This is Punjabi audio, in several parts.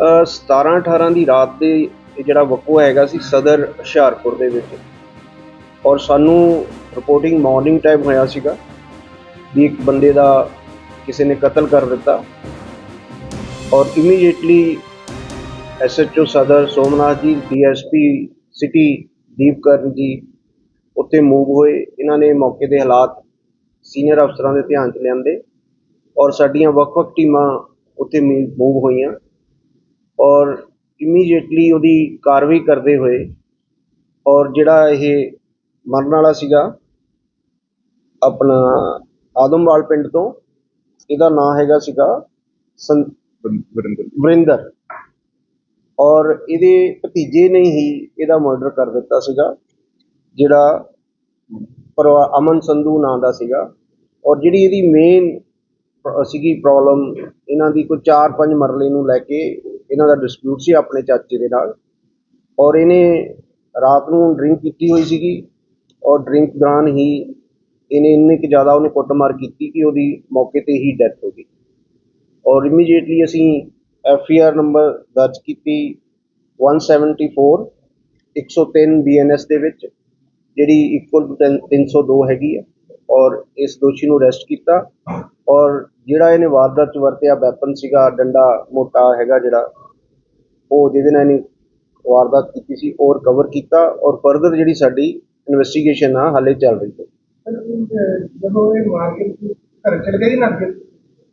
ਅ, 17 18 ਦੀ ਰਾਤ ਦੇ ਇਹ ਜਿਹੜਾ ਵਕੂਆ ਹੈਗਾ ਸੀ ਸਦਰ ਹੁਸ਼ਿਆਰਪੁਰ ਦੇ ਵਿੱਚ। ਔਰ ਸਾਨੂੰ ਰਿਪੋਰਟਿੰਗ ਮਾਰਨਿੰਗ ਟਾਈਮ ਹੋਇਆ ਸੀਗਾ ਵੀ ਇੱਕ ਬੰਦੇ ਦਾ ਕਿਸੇ ਨੇ ਕਤਲ ਕਰ ਦਿੱਤਾ। ਔਰ ਇਮੀਡੀਏਟਲੀ ਐਸਐਚਓ ਸਦਰ ਸੋਮਨਾਥ ਜੀ ਡੀਐਸਪੀ ਸਿਟੀ ਦੀਪਕਰਨ ਜੀ ਉੱਥੇ ਮੂਵ ਹੋਏ। ਇਹਨਾਂ ਨੇ ਮੌਕੇ ਦੇ ਹਾਲਾਤ ਸੀਨੀਅਰ ਅਫਸਰਾਂ ਦੇ ਧਿਆਨ 'ਚ ਲਿਆਂਦੇ। ਔਰ ਸਾਡੀਆਂ ਵੱਖ-ਵੱਖ ਟੀਮਾਂ ਉੱਥੇ ਮੂਵ ਹੋਈਆਂ। ਔਰ ਇਮੀਡੀਏਟਲੀ ਉਹਦੀ ਕਾਰਵਾਈ ਕਰਦੇ ਹੋਏ ਔਰ ਜਿਹੜਾ ਇਹ ਮਰਨ ਵਾਲਾ ਸੀਗਾ ਆਪਣਾ ਆਦਮਵਾਲ ਪਿੰਡ ਤੋਂ ਇਹਦਾ ਨਾਂ ਹੈਗਾ ਸੀਗਾ ਵਰਿੰਦਰ। ਵਰਿੰਦਰ। ਔਰ ਇਹਦੇ ਭਤੀਜੇ ਨੇ ਹੀ ਇਹਦਾ ਮਰਡਰ ਕਰ ਦਿੱਤਾ ਸੀਗਾ ਜਿਹੜਾ ਅਮਨ ਸੰਧੂ ਨਾਂ ਦਾ ਸੀਗਾ। ਔਰ ਜਿਹੜੀ ਇਹਦੀ ਮੇਨ ਸੀਗੀ ਪ੍ਰੋਬਲਮ ਇਹਨਾਂ ਦੀ ਕੋਈ 4-5 ਮਰਲੇ ਨੂੰ ਲੈ ਕੇ ਇਹਨਾਂ ਦਾ ਡਿਸਪਿਊਟ ਸੀ ਆਪਣੇ ਚਾਚੇ ਦੇ ਨਾਲ ਔਰ ਇਹਨੇ ਰਾਤ ਨੂੰ ਡਰਿੰਕ ਕੀਤੀ ਹੋਈ ਸੀਗੀ ਔਰ ਡਰਿੰਕ ਦੌਰਾਨ ਹੀ ਇਹਨੇ ਇੰਨੇ ਕਿ ਜ਼ਿਆਦਾ ਉਹਨੂੰ ਕੁੱਟਮਾਰ ਕੀਤੀ ਕਿ ਉਹਦੀ ਮੌਕੇ ਤੇ ਹੀ ਡੈਥ ਹੋ ਗਈ। ਔਰ ਇਮੀਡੀਏਟਲੀ ਅਸੀਂ ਐਫ ਆਈ ਆਰ ਨੰਬਰ ਦਰਜ ਕੀਤੀ 174 103 ਬੀਐਨਐਸ ਦੇ ਵਿੱਚ, ਜਿਹੜੀ ਇਕੁਅਲ ਟੂ 302 ਹੈਗੀ ਹੈ ਔਰ ਇਸ ਦੋਸ਼ੀ ਨੂੰ ਅਰੈਸਟ ਕੀਤਾ ਔਰ ਜਿਹੜਾ ਇਹਨੇ ਵਾਰਦਾਤ ਚ ਵਰਤਿਆ ਵੈਪਨ ਸੀਗਾ, ਡੰਡਾ ਮੋਟਾ ਹੈਗਾ ਜਿਹੜਾ ਉਹ ਜਿਹਦੇ ਨਾਲ ਇਹਨੇ ਵਾਰਦਾਤ ਕੀਤੀ ਸੀ ਔਰ ਕਵਰ ਕੀਤਾ ਔਰ ਫਰਦਰ ਜਿਹੜੀ ਸਾਡੀ ਇਨਵੈਸਟੀਗੇਸ਼ਨ ਆ ਹਾਲੇ ਚੱਲ ਰਹੀ ਹੈ। ਜਦੋਂ ਇਹ ਮਾਰਕੀਟ ਘਰ ਚਲ ਗਈ ਨਾ ਅੱਗੇ?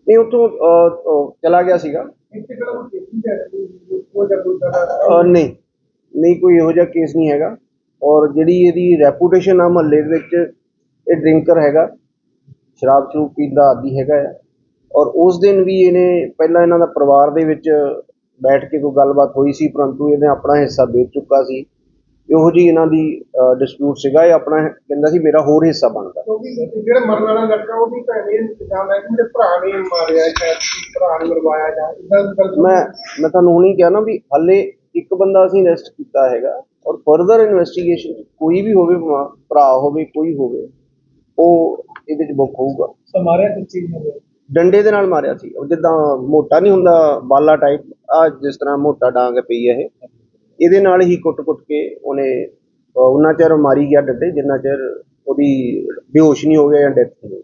ਨਹੀਂ ਉਹ ਚਲਾ ਗਿਆ ਸੀਗਾ। ਇੱਥੇ ਕਿਹੜਾ ਕੋਈ ਕੇਸੀ ਹੈ ਉਹ ਜਾਂ ਕੋਈ ਦਾ ਅਹ ਨਹੀਂ। ਨਹੀਂ ਕੋਈ ਇਹੋ ਜਿਹਾ ਕੇਸ ਨਹੀਂ ਹੈਗਾ। ਔਰ ਜਿਹੜੀ ਇਹਦੀ ਰੈਪੂਟੇਸ਼ਨ ਆ ਮਹੱਲੇ ਦੇ ਵਿੱਚ ਇਹ ਡਰਿੰਕਰ ਹੈਗਾ। ਸ਼ਰਾਬ ਸ਼ਰੂਬ ਪੀਂਦਾ ਆਦੀ ਹੈਗਾ ਆ। ਔਰ ਉਸ ਦਿਨ ਵੀ ਇਹਨੇ ਪਹਿਲਾਂ ਇਹਨਾਂ ਦਾ ਪਰਿਵਾਰ ਦੇ ਵਿੱਚ ਬੈਠ ਕੇ ਕੋਈ ਗੱਲਬਾਤ ਹੋਈ ਸੀ ਪਰੰਤੂ ਇਹਨੇ ਆਪਣਾ ਹਿੱਸਾ ਵੇਚ ਚੁੱਕਾ ਸੀ। ਇਹੋ ਜੀ ਇਹਨਾਂ ਦੀ ਡਿਸਪਿਊਟ ਸੀਗਾ ਇਹ ਆਪਣਾ ਕਹਿੰਦਾ ਸੀ ਮੇਰਾ ਹੋਰ ਹਿੱਸਾ ਬਣਦਾ। ਕਿਉਂਕਿ ਜਿਹੜਾ ਮਰਨ ਵਾਲਾ ਲੜਕਾ ਉਹ ਵੀ ਤਾਂ ਇਹ ਇੰਤਜ਼ਾਮ ਹੈ ਕਿ ਮੇਰੇ ਭਰਾ ਨੇ ਮਾਰਿਆ ਸ਼ਾਇਦ ਭਰਾ ਨੇ ਮਰਵਾਇਆ ਜਾਂ ਇਦਾਂ ਗੱਲ ਮੈਂ ਮੈਂ ਤੁਹਾਨੂੰ ਹੁਣੀ ਕਿਹਾ ਨਾ ਵੀ ਹਾਲੇ ਇੱਕ ਬੰਦਾ ਅਸੀਂ ਅਰੈਸਟ ਕੀਤਾ ਹੈਗਾ ਔਰ ਫਰਦਰ ਇਨਵੈਸਟੀਗੇਸ਼ਨ ਕੋਈ ਵੀ ਹੋਵੇ ਭਰਾ ਹੋਵੇ ਕੋਈ ਹੋਵੇ ਉਹ ਇਹਦੇ ਚ ਬੁੱਕ ਹੋਊਗਾ। ਸਮਾਰਿਆ ਕਿਸ ਚੀਜ਼ ਨੇ ਡੰਡੇ ਦੇ ਨਾਲ ਮਾਰਿਆ ਸੀ। ਉਹ ਜਿੱਦਾਂ ਮੋਟਾ ਨਹੀਂ ਹੁੰਦਾ ਬਾਲਾ ਟਾਈਪ ਆ ਜਿਸ ਤਰ੍ਹਾਂ ਮੋਟਾ ਡਾਂਗ ਪਈ ਹੈ ਇਹ। ਇਹਦੇ ਨਾਲ ਹੀ ਕੁੱਟ-ਕੁੱਟ ਕੇ ਉਹਨੇ ਅਹ, ਉਨਾ ਚਿਰ ਮਾਰੀ ਗਿਆ ਡੰਡੇ ਜਿੰਨਾ ਚਿਰ ਉਹਦੀ ਬੇਹੋਸ਼ ਨਹੀਂ ਹੋ ਗਿਆ ਜਾਂ ਡੈਥ ਨਹੀਂ ਹੋ ਗਈ।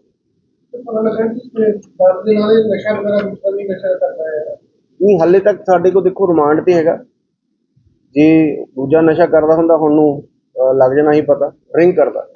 ਪਤਾ ਲੱਗਾ ਕਿ ਦਰਦ ਦੇ ਨਾਲ ਇਹ ਨਸ਼ਾ ਵਗੈਰਾ ਵੀ ਨਸ਼ਾ ਕਰਦਾ ਹੈ। ਨਹੀਂ ਹਾਲੇ ਤੱਕ ਸਾਡੇ ਕੋਲ ਦੇਖੋ ਰਿਮਾਂਡ ਤੇ ਹੈਗਾ। ਜੇ ਦੂਜਾ ਨਸ਼ਾ ਕਰਦਾ ਹੁੰਦਾ ਹੁਣ ਨੂੰ ਲੱਗ ਜਾਣਾ ਹੀ ਪਤਾ ਡਰਿੰਕ ਕਰਦਾ।